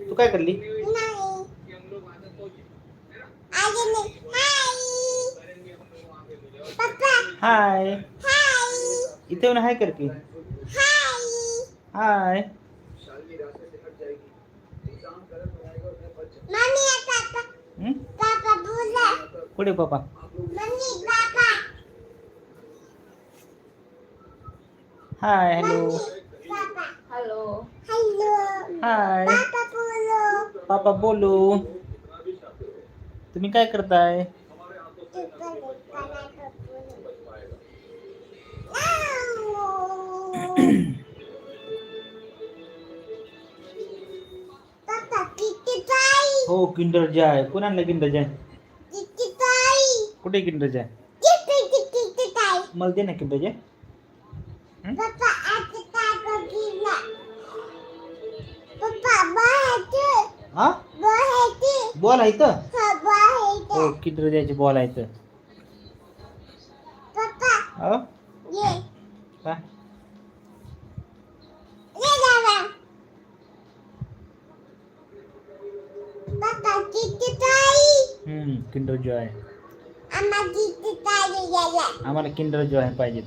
तू काय करली? हाय. इथे येऊन हाय कर की हाय कुठे पापा हाय हॅलो. हॅलो हाय पापा बोलू तुम्ही काय करताय? हो किंडर जाय कोण आणलं किंडर जाय कुठे किंडर जाय मला दे ना किंडर जाय हं? हा बॉल आहे इथं. हो किंडर जायचे बॉल आहे इथं. हो? काय? हम्म किंडर जॉय आम्हाला किंडर जॉय पाहिजेत.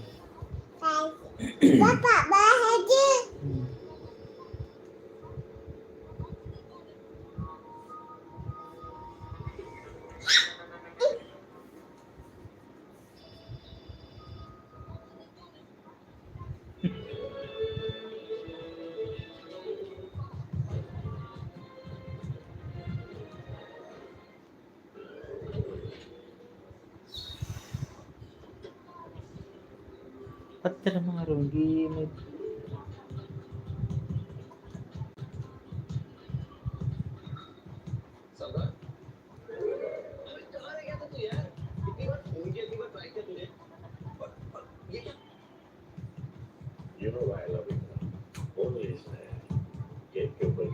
पत्थर मारूंगी मैं। You know why I love it. Only is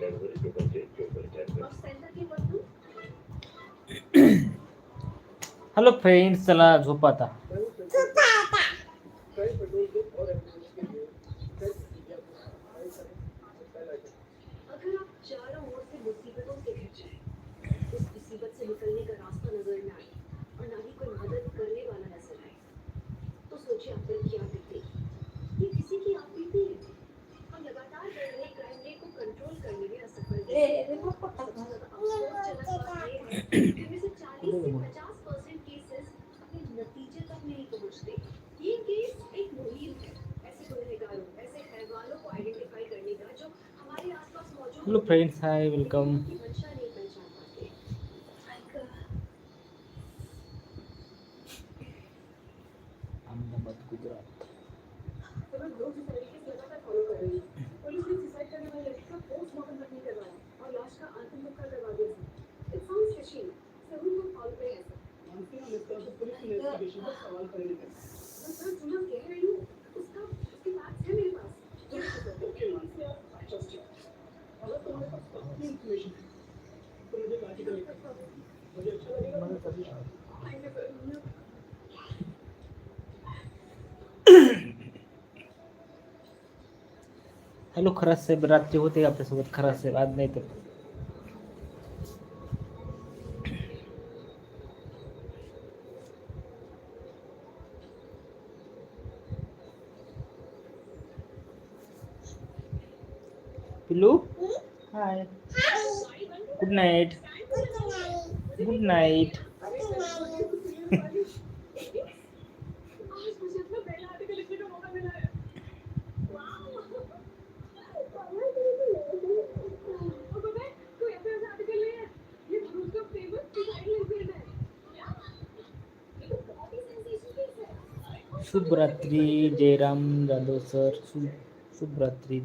Cadbury hello friends चला झोप आता. 只要让我 मौजूद हॅलो फ्रेंड्स खरास साहेब रात्री होते आपल्यासोबत खरास साहेब आज नाही तर. पिल्लू? Hi good night good night शुभ रात्री जयराम जाधव सर. शुभ शुभ रात्री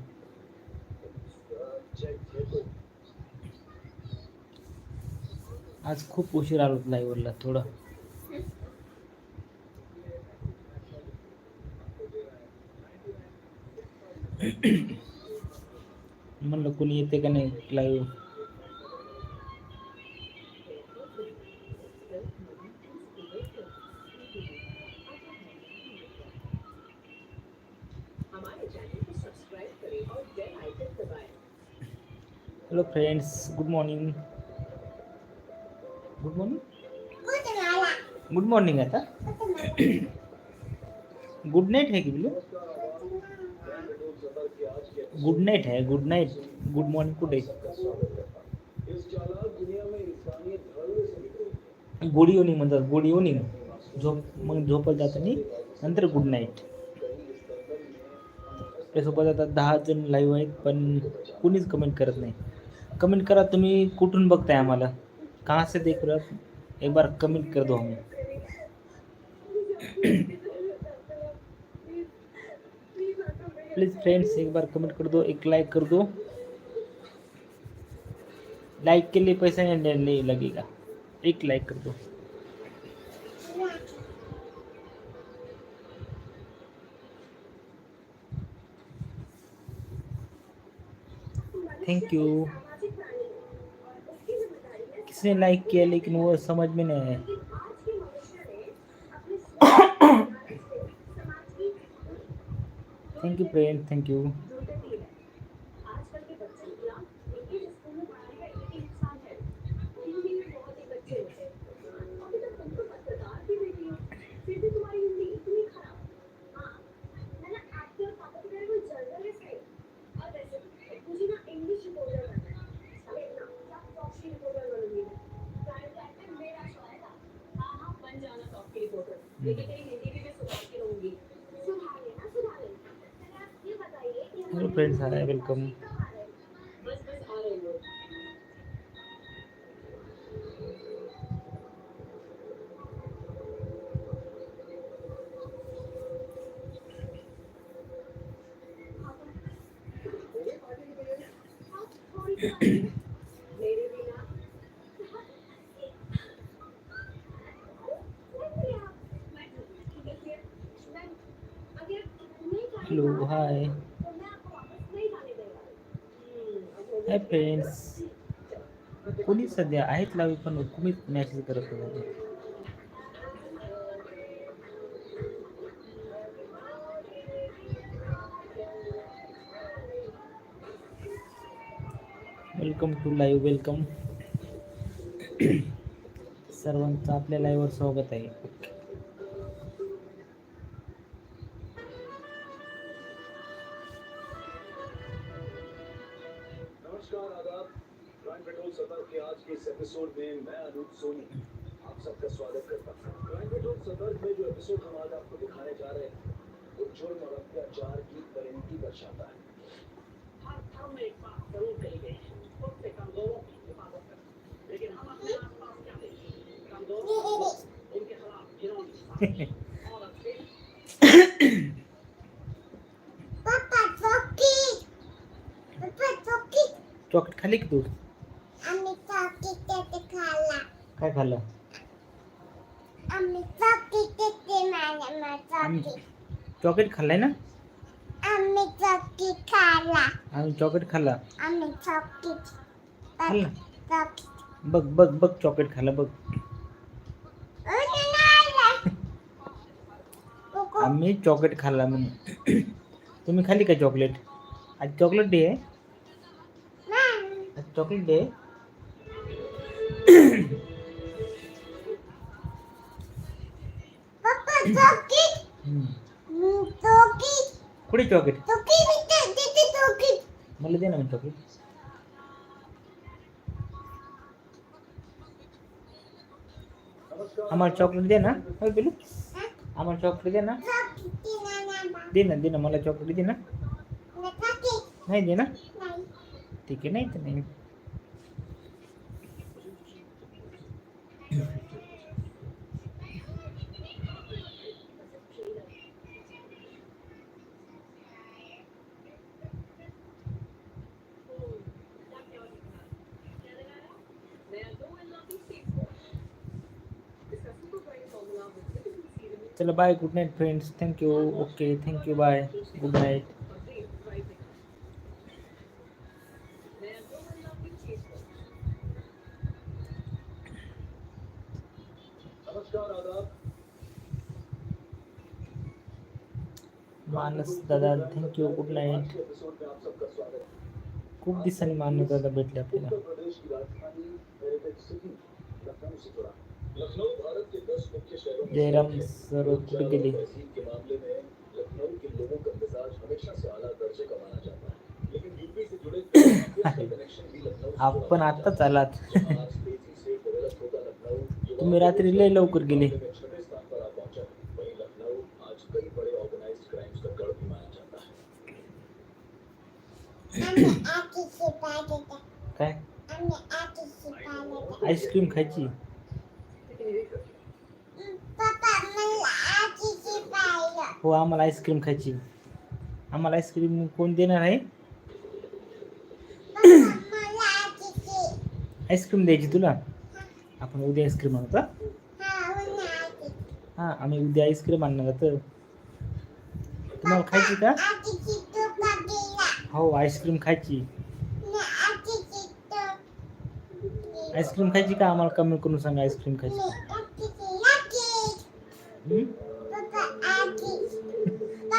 आज खूप उशीर आलो लाईव्हला थोडं. म्हणलं कोणी येते का नाही live? Good morning good morning good morning आता गुड नाइट है कि बिल्लू गुड नाइट है गुड नाइट गुड मॉर्निंग कुठे गुड इव्हनिंग म्हणतात गुड इव्हनिंग झोप मग झोपत जाताना नंतर गुड नाईट आपल्यासोबत आता दहा जण लाईव्ह आहेत पण कुणीच कमेंट करत नाही. कमेंट करा तुम्ही, कुठून बघताय आम्हाला? कहाँ से देख रहे एक बार कमेंट कर दो हमें. प्लीज़ फ्रेंड्स एक बार कमेंट कर दो, एक लाइक कर दो. लाइक के लिए पैसा नहीं लगेगा. एक लाइक कर दो. थैंक यू किसने लाइक किया लेकिन वो समझ में नहीं आया। Thank you friend thank you आजकल के बच्चों को ना इंग्लिश स्कूल में पढ़ाने का एक ही नुकसान है हिंदी में बहुत ही बच्चे होते हैं अभी तक तुम तो पत्रकार भी बेटी हो फिर भी तुम्हारी हिंदी इतनी खराब हाँ मैंने एक्टर पापा की तरह कोई जर्नलिस्ट है और वैसे मुझे ना इंग्लिश रिपोर्टर बनना है साले ना क्या टॉप की रिपोर्टर बनूंगी मैं प्राइवेट लाइफ में मेरा शौक था हाँ हाँ बन जाना टॉप की रिपोर्टर लेकिन तेरी हिंदी भी मैं सुधार के रहूंगी सुधार लेना सुधार लेना पहले आप ये बताइए कि हेलो फ्रेंड्स हाय वेलकम बस बस आ रहे लोग मेरे बिना हेलो हाय हाय फ्रेंड्स कोणी सध्या आहेत लावी पण तुम्हीच मॅसेज करत नाही वेलकम टू लाईव्ह वेलकम सर्वांचं आपल्या लाईव्हवर स्वागत आहे. नमस्कार आदाब. क्राइम पेट्रोल सतर के आज के इस एपिसोड में मैं अनूप सोनी आप सबका स्वागत करता हूँ। क्राइम पेट्रोल सतर में जो एपिसोड हम आज आपको दिखाने जा रहे हैं वो जुर्म और अत्याचार की परिणति दर्शाता है। हर में एक है चॉकलेट खाली की तू? काय खाल्लं? चॉकलेट खाल्लाय ना? आम्ही चॉकी खाल्ला आम्ही चॉकलेट खाल्ला. आम्ही चॉकी खाल्ला? चॉकी बघ बघ बघ चॉकलेट खाल्लं बघ. आम्ही चॉकलेट खाल्ला म्हणून. तुम्ही खाल्ली का चॉकलेट आज चॉकलेट डे आहे. आज चॉकलेट डे कुठे चॉकलेट मला दे ना मग चॉकलेट आम्हाला चॉकलेट दे ना. पिलू आम्हाला चॉकलेट दे ना. चॉकी तिला दे ना दे ना मला चॉकलेट दे ना चॉकी नाही दे ना नाही ठीक आहे नाही तर नाही चलो bye good night friends thank you okay thank you bye good night नमस्कार आदाब मानस दादा थँक्यू गुड आज नाईट के एपिसोड में आप सबका स्वागत है खूप दिवसांनी मान्यता भेटली आपल्याला. जयराम। सर कुठे गेले तहसील के मामले में लखनऊ के लोगों का मिजाज हमेशा से आला दर्जे का माना जाता है। लेकिन यूपी से जुड़े कई कनेक्शन भी लखनऊ से आपण आत्ताच आलात। तुम्ही रात्री लय लवकर गेले। मामले में छठे स्थान पर आ पहुंचा वहीं लखनऊ आज कई बड़े ऑर्गेनाइज्ड क्राइम्स का गढ़ भी माना जाता है आम्ही आतीची पाहिजे काय आम्ही आतीची पाहिजे आईस्क्रीम खायची पप्पा मला आतीची पाहिजे हो आम्हाला आईस्क्रीम खायची. आम्हाला आईस्क्रीम कोण देणार आहे? आईस्क्रीम द्यायची तुला? आपण उद्या आईस्क्रीम आणू हा हां आम्ही उद्या आईस्क्रीम आणणार तर. तुम्हाला खायची का? हो आईस्क्रीम खायची. आईस्क्रीम खायची का? आम्हाला कमी करून सांगा आईस्क्रीम खायची खायची आतीची लाकी हम्म? पप्पा आती पप्पा मला आती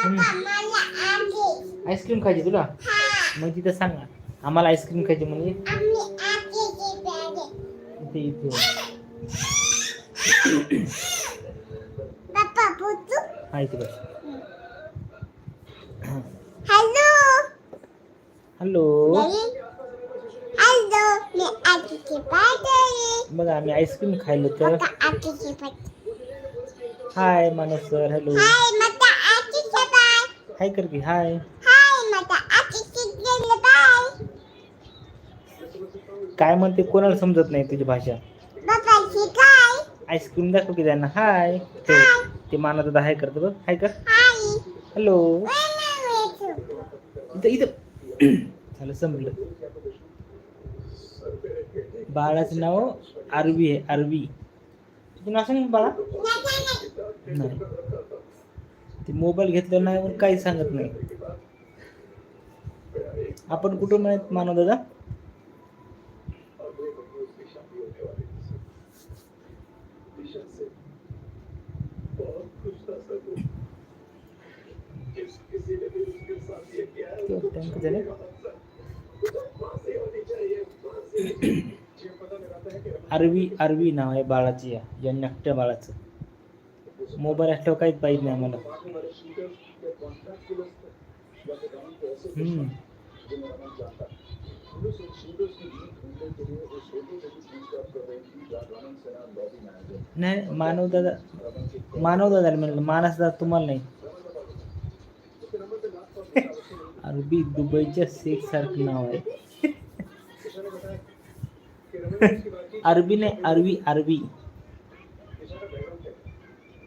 आईस्क्रीम खायची तुला हा मग तिथं सांगा आम्हाला आईस्क्रीम खायची म्हणजे आम्ही आतीची पाहिजे इथे इथे पप्पा पुतू हा इथे बस हॅलो हॅलो हॅलो मी आतीची पाहिजे बघा आम्ही आईस्क्रीम खायलो तर पप्पा आतीची पाहिजे हाय मानस सर हॅलो हाय माझा आतीची बाय हाय कर की हाय. काय म्हणते कोणाला समजत नाही तुझी भाषा? आईस्क्रीम दाखव की त्यांना. हाय. ते मानत होता हाय करतो बघ. हाय कर. हाय. हॅलो इथं इथं. झालं संपलं. बाळाचं नाव आरवी आहे आरवी. तुझं नाव सांग बाळा. नाही. ते मोबाईल घेतलेला नाही म्हणून काही सांगत नाही. आपण कुठून माहीत मानव दादा? अरवी अरवी नाव आहे बाळाची या या नकट्या बाळाचं. मोबाईल असल्यावर काहीच पाहिजे नाही आम्हाला. नाही मानव दादा मानव दादा म्हणलं मानस दादा तुम्हाला नाही. अरबी दुबईच्या शेख सारखं नाव आहे. अरबी नाही अरबी अरबी दिशा का बैकग्राउंड क्या है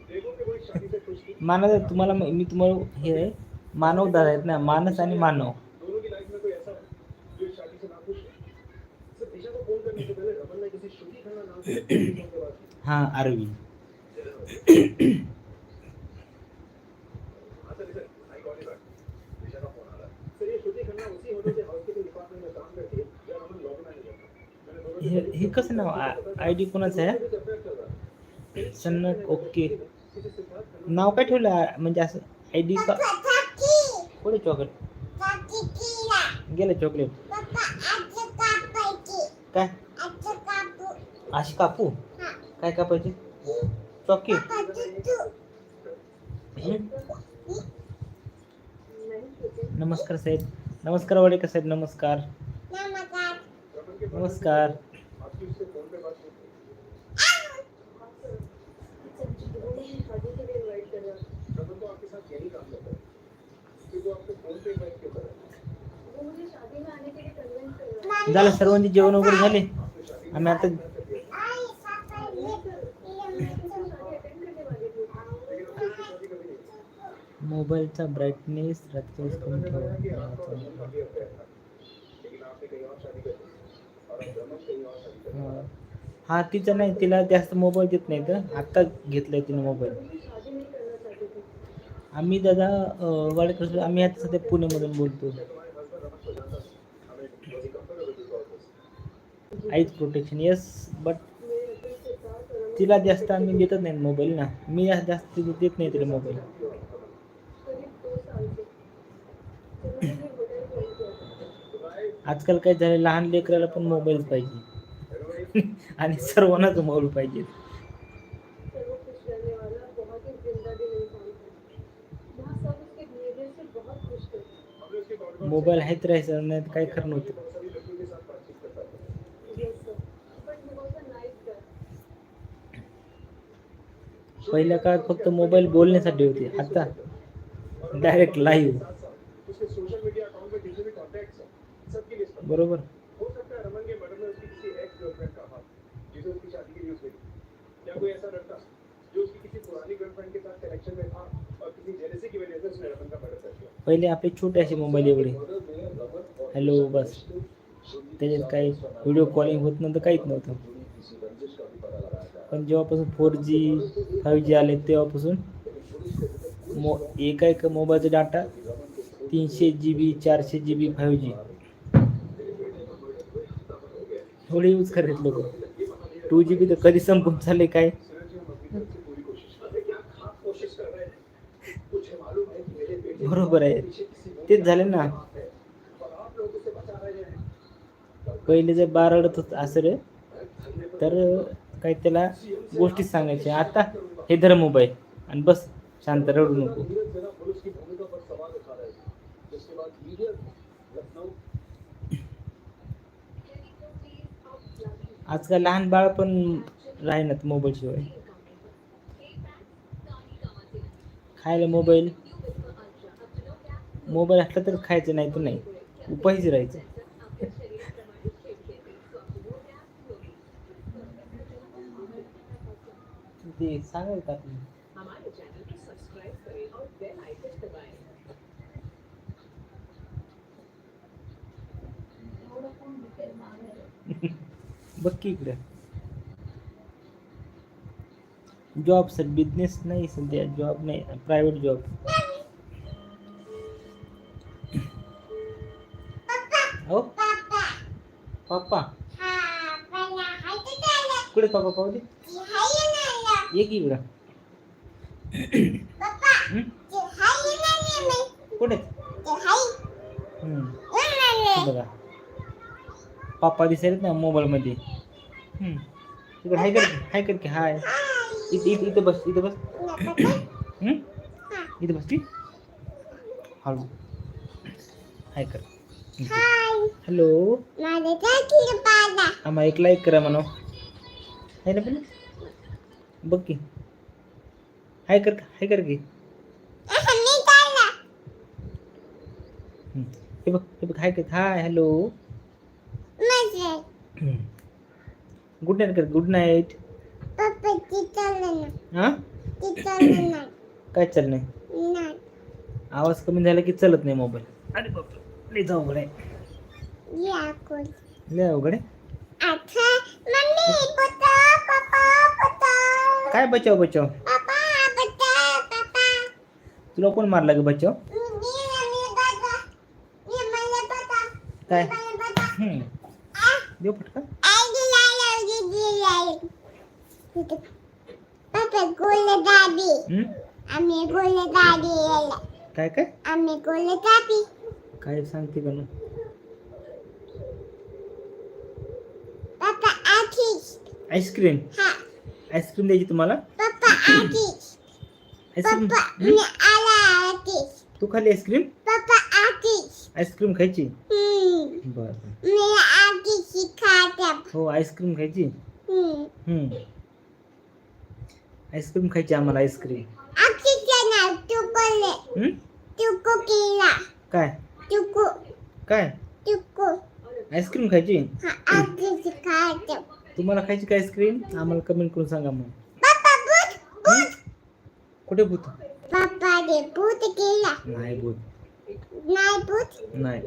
देखो कि वो एक शादी से खुश थी मानव तुम्हाला मी तुम्हाला हे मानव दादा आहेत ना मानस आणि मानव. हां अरवी हे हे कसं नाव? आय डी कोणाचं आहे? सन्नक ओके. नाव काय ठेवलं? म्हणजे असं आय डी का पुढे चॉकलेट गेलं चॉकलेट काय? अशी कापू काय कापायचे? चॉकी. नमस्कार साहेब. नमस्कार वाडेकर साहेब नमस्कार. नमस्कार रमन के नमस्कार आपकी उससे फोन पे बात हुई शादी के लिए इनवाइट कर रहा है रमन तो आपके साथ यही काम करता है फिर वो आपको फोन पे इनवाइट क्यों कर रहा है वो मुझे शादी में आने के लिए कन्विंस कर रहा है झालं सर्वांचे जेवण वगैरे झाले? आम्ही आता मोबाईलचा ब्राईटनेस रात्रीच कमी ठेवा. हा तिचं नाही तिला जास्त मोबाईल देत नाही तर आत्ताच घेतलाय तिने मोबाईल मुझे शादी नहीं करना चाहते थे आम्ही दादा वाडेकर आम्ही आता सध्या पुण्यामधून बोलतो आईज प्रोटेक्शन येस बट तिला जास्त आम्ही देतच नाही मोबाईल ना. मी जास्त देत नाही तिला मोबाईल आजकाल काय झालं लहान लेकराला पण मोबाईल पाहिजे. आणि सर्वांनाच मोबाईल पाहिजे. मोबाईल आहेत राहायचं नाही तर काय खरं नव्हतं. पहिल्या काळात फक्त मोबाईल बोलण्यासाठी होते आता डायरेक्ट लाईव्ह बरोबर सोशल मीडिया अकाउंट में जितने भी कॉन्टैक्ट्स हैं सबकी लिस्ट बना। बरोबर हो सकता है रमन के मर्डर में उसकी किसी एक्स गर्लफ्रेंड का हाथ जिसे उसकी शादी की न्यूज मिली या कोई ऐसा लड़का जो उसकी किसी पुरानी गर्लफ्रेंड के साथ कनेक्शन में था और किसी जेलसी की वजह से उसने रमन का मर्डर कर दिया पहिले आपले छोटे असे मोबाईल एवढे. हॅलो बस. त्याच्यात काही व्हिडिओ कॉलिंग होत नव्हतं काहीच नव्हतं. पण जेव्हापासून फोर जी फाईव्ह जी आले तेव्हापासून मो एका एका मोबाईलचा डाटा तीनशे जी बी चारशे जी बी फाईव्ह जी थोडे यूज करत लोक. टू जी बी तर कधी संपून चालले काय पूरी कोशिश कर रहे क्या खास कोशिश कर रहे हैं मुझे मालूम है कि मेरे बेटे बरोबर आहे. तेच झाले ना. पहिले जर बारडत होत असं रे तर काही त्याला गोष्टी सांगायच्या आता हे धर मोबाईल आणि बस शांत रडू नको. आजकाल लहान बाळ पण राहिनात मोबाईल शिवाय खायला मोबाईल. मोबाईल असला तर खायचं नाही तर नाही. उपायच राहायचं. ते सांगाल का तुम्ही बघ की इकडे. जॉब सर बिझनेस नाही सध्या जॉब नाही प्रायव्हेट जॉब tala. कुठे पप्पा पाहू दे Hai nala. ये की इकडं Papa. हं? Hai nala. कुठे Hai. हं, Nala. बघा पप्पा दिसायला ना मोबाईलमध्ये हं. इकडे हाय कर की, हाय कर की हाय इथं इथं इथं बस इथं बस हं? इथं बस की हळू हाय कर Hai. Hello Mana kaki kepala. आम्हाला एक लाईक करा म्हणा आहे ना पण बघ की हाय कर हाय कर की. हं. बघ हे बघ हाय कर हाय हॅलो. गुड नाईट कर गुड नाईट. हां. काय चाल नाही. आवाज कमी झाला की चलत नाही मोबाईल अरे बापरे लई जाऊ aku. लय अवघड आहे Pata. काय बचाव बचाव. तुला कोण मारला ग बचाव. काय. हं. Ah. देऊ फटका Ay, lala. Gigi lala. Papa gula daddy. हं? Ami gula daddy lala. काय काय Ami gula daddy. काय सांगते का आईस्क्रीम. आईस्क्रीम द्यायची तुम्हाला. आईस्क्रीम. तू खाली आईस्क्रीम. आईस्क्रीम खायची. बरं. हो आईस्क्रीम खायची. आईस्क्रीम खायची आम्हाला आईस्क्रीम. काय. काय. आईस्क्रीम खायची हा. तुम्हाला खायची काय आईस्क्रीम आम्हाला कमेंट करून सांगा मग? कुठे भूत. नाही भूत. नाही.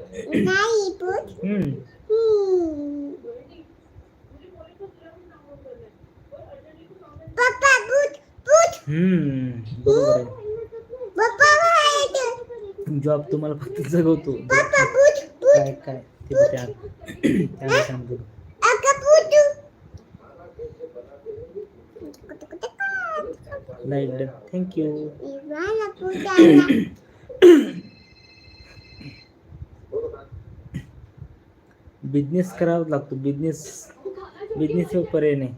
जॉब तुम्हाला फक्त जगवतो. काय काय? ते सांगतो अगं भूत. लाइट थँक्यू बिझनेस करावाच लागतो. बिझनेस बिझनेस हे पर्याय नाही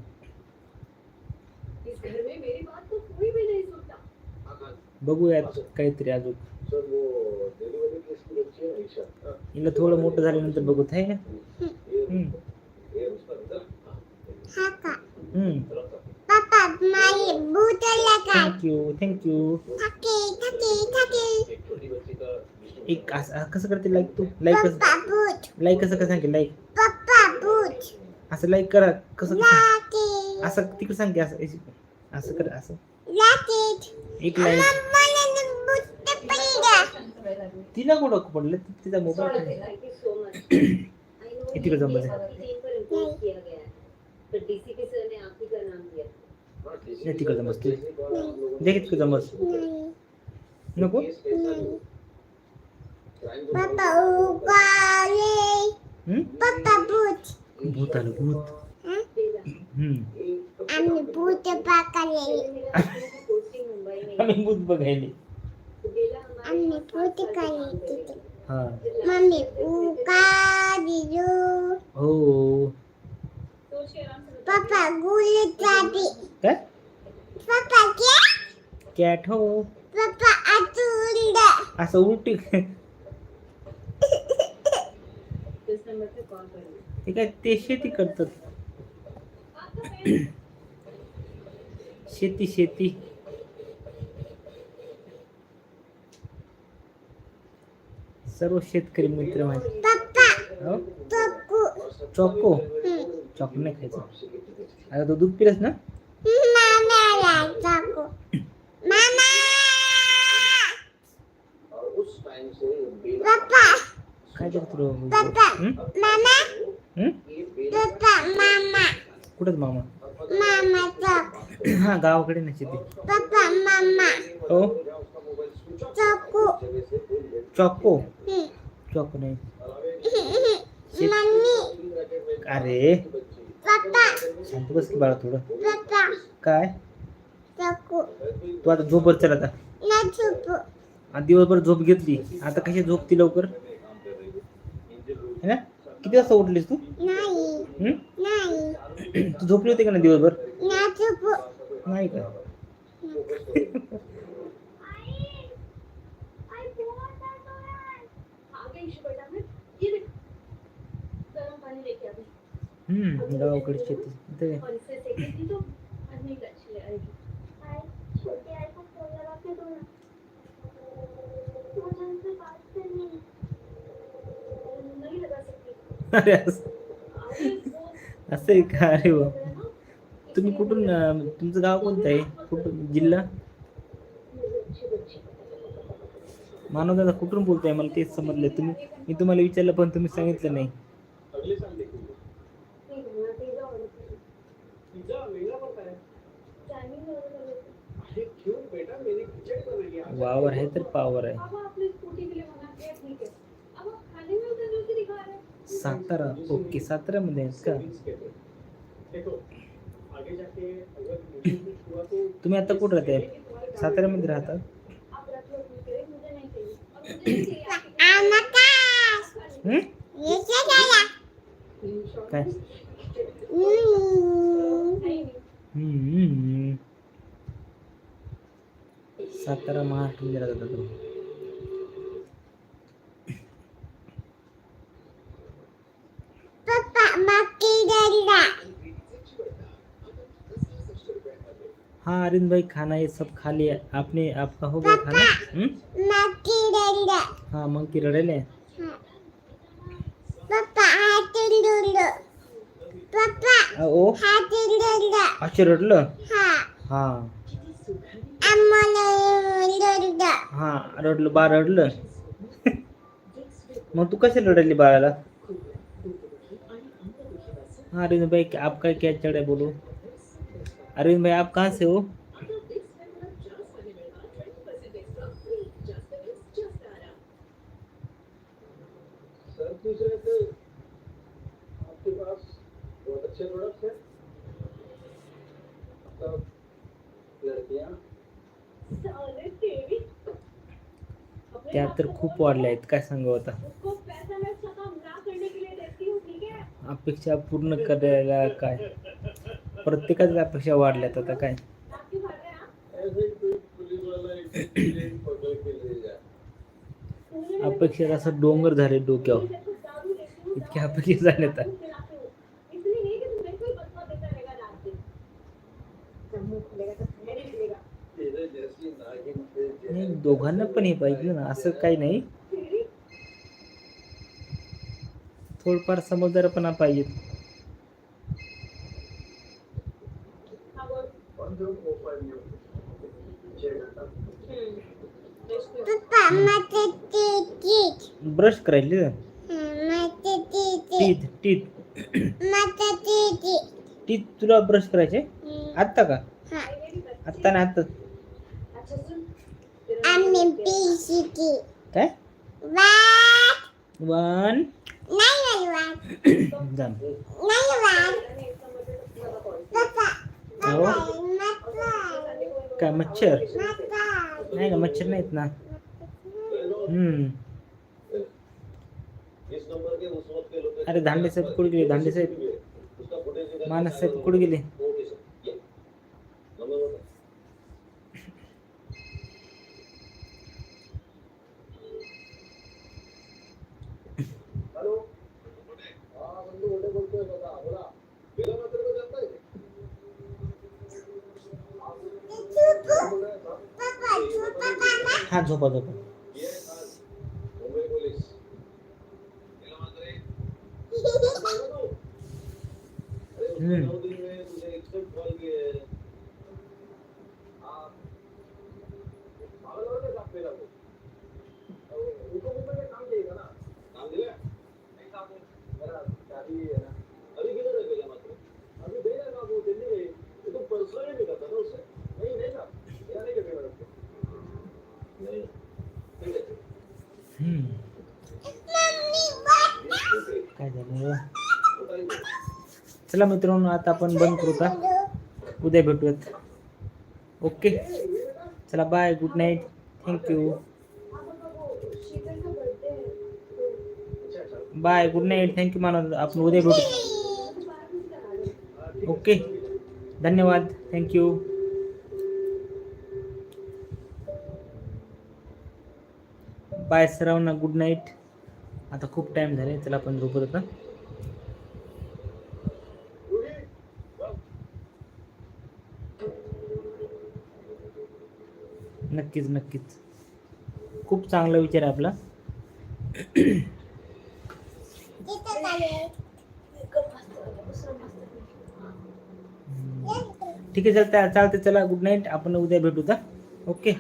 बघूयात काहीतरी अजून. हिला थोडं मोठं झाल्यानंतर बघूत आहे हम्म. का हम्म. पप्पा माझी भूतला काय थँक्यू थँक्यू थके थके थके एक छोटी बच्ची का विष्णु एक असं असं कसं करते लाईक तू लाईक कसं पप्पा भूत लाईक कसं कसं सांगते लाईक पप्पा भूत असं लाईक करा कसं कसं लाके असं तिकडे सांग की असं असं कर असं लाके एक लाईक मला भूत पडला तिला कुठं पडलं ति- तिचा mobile Thank you so much. I know किती का जमलं ये है? आपकी टीम पर इम्पोज किया गया है पर डीसीपी सर ने आप ही का नाम दिया नहीं, तिकडे मस्ती. केस के दे तिकडे नको पप्पा? पप्पा भूत भूत आलं भूत आम्ही भूत पाकाले आम्ही भूत बघायले आम्ही भूत करेगी। हा मम्मी उगाली हो पप्पा गुल चाबी काय पप्पा क्या कॅट हो पप्पा अतुंड असं उलटी हे काय ते शेती करतात शेती शेती सर्व शेतकरी मित्र माझे हो चकू चॉको हं. चॉको नाही खायचं. आता तो दूध पिलस ना? काय करतो कुठंच मामा? हा गावाकडे ना शेती. हो? चकू. चॉको. चॉको नाही. अरे. शांत बस की बाळा थोडं. काय? तू आता झोपवर चल आता. आज दिवसभर झोप घेतली. आता कशी झोपती लवकर? है ना? किती वाजता उठलीस तू? नाही. हम्म? नाही. तू झोपली होती का ना दिवसभर? नाही का आगे इशू बेटा मैं ये देख गर्म पानी लेके आ गई हम्म गावाकडे शेती इथे काय? और इससे सेकेंडली तो आदमी का अच्छी आएगी आई छोटे आई को फोन लगा के दो ना मुझे उनसे बात करनी हम्म गावाकडे लगा सकती अरे असं. आहे का? अरे वा. तुम्ही कुठून तुमचं गाव कोणतं आहे? कुठून? जिल्हा? मानव दादा कुठून बोलताय? मला तेच समजलं. तुम्ही मी तुम्हाला विचारलं पण तुम्ही सांगितलं नाही. पिज्जा महँगा पड़ता है। चाइनीज़ ऑर्डर कर लेते अरे क्यों बेटा मेरी किचन बनेगी आज वावर आहे तर पावर आहे अब आपने स्कूटी के लिए मना किया ठीक है। अब आप खाने में उतर क्यों दिखा रहे हैं। सातारा ओके सातारामध्ये आहेत का Savings के देखो आगे जाके अगर मुझे कुछ हुआ तो तुम्ही आता कुठं राहताय कि तुम्हारे काम साताऱ्यामध्ये आप रख लो मुझे नहीं चाहिए। अब मुझे चाहिए आपकी आनकाश हम्म? ये क्या काय. सातारा महाराष्ट्र तो. पप्पा मक्की डरला हाँ अरिंद भाई खाना ये सब खा लिया आपने आपका हो गया खाना? हाँ मग की रडेल पप्पा हातून डरलं पप्पा ओ? हातून डरलं असे रडलं हा. हा हा रडलं बा रडलं? मग तू कसे रडली बाळाला? हाँ अरविंद भाई आपका क्या चढ़ है बोलो? अरविंद भाई आप कहाँ से हो? अच्छे प्रोडक्ट्स हैं तब लड़कियां। त्या तर खूप वाढल्या आहेत काय सांगू आता उसको पैसा मैं उसका काम ना करने के लिए देती हूँ ठीक है? अपेक्षा पूर्ण करायला काय? प्रत्येकाच्या अपेक्षा वाढल्यात आता काय? ऐसे ही कोई पुलिस वाला एक एक्सीडेंट पकड़ के ले जाए। अपेक्षा असं डोंगर झाले डोक्यावर. इतक्या अपेक्षा झाल्यात इसलिए नहीं कि तुम मेरे को ही बदला देता रहेगा रात दिन जब मुंह खुलेगा तो खाने नहीं मिलेगा तेरे जैसी नागिन आणि दोघांना पण हे पाहिजे ना असं काही नाही. थोडफार समजदारपणा पाहिजे. ब्रश करायचे माझे टीथ टीथ. टीथ तुला ब्रश करायचे? आत्ता का? आत्ता ना आत्ता. आम्ही पीसीटी काय? वाट वन नाही वाट नाही वाट मतलब लगा कॉल पप्पा हो पप्पा काय मच्छर नाही ना मच्छर नाहीत ना हम्म के के अरे धांडे साहेब कुठे गेले? धांडे साहेब. मानस साहेब कुठे गेले ओके सर ये नंबर बता हेलो हाँ बंधु बोले बोलते हैं बता बोला मेरा मैं तेरे को जानता है चुप बोल रहा था पप्पा चुप पप्पा हा झोपा झोपा ये आज मुंबई पुलिस गेला मात्र अरे उसने हम्म. नौ दिन में तुझे एक्सेप्ट कॉल किए हैं हाँ पागल हो गया साहब मेरा को अब उनको मुंबई में काम देगा ना काम दिया नहीं काम नहीं मेरा शादी है ना अभी किधर है गेला मात्र अभी भेजा ना वो दिल्ली गई तो तुम पर्सनली नहीं करता ना उससे नहीं नहीं ना या नहीं करते मैडम नहीं ठीक है हम्म. मम्मी वाट काय झालं बताइए चला मित्रांनो आता आपण बंद करू का? उद्या भेटूयात. ओके चला bye good night thank you bye good night thank you Manav आपण उद्या भेटू. ओके धन्यवाद. Thank you bye Saravana good night आता खूप टाईम झाले चला आपण झोपत होता नक्कीच नक्कीच. खूप चांगला विचार आहे आपला. ठीक आहे चालतं चालते चला गुड नाईट. आपण उद्या भेटू का ओके.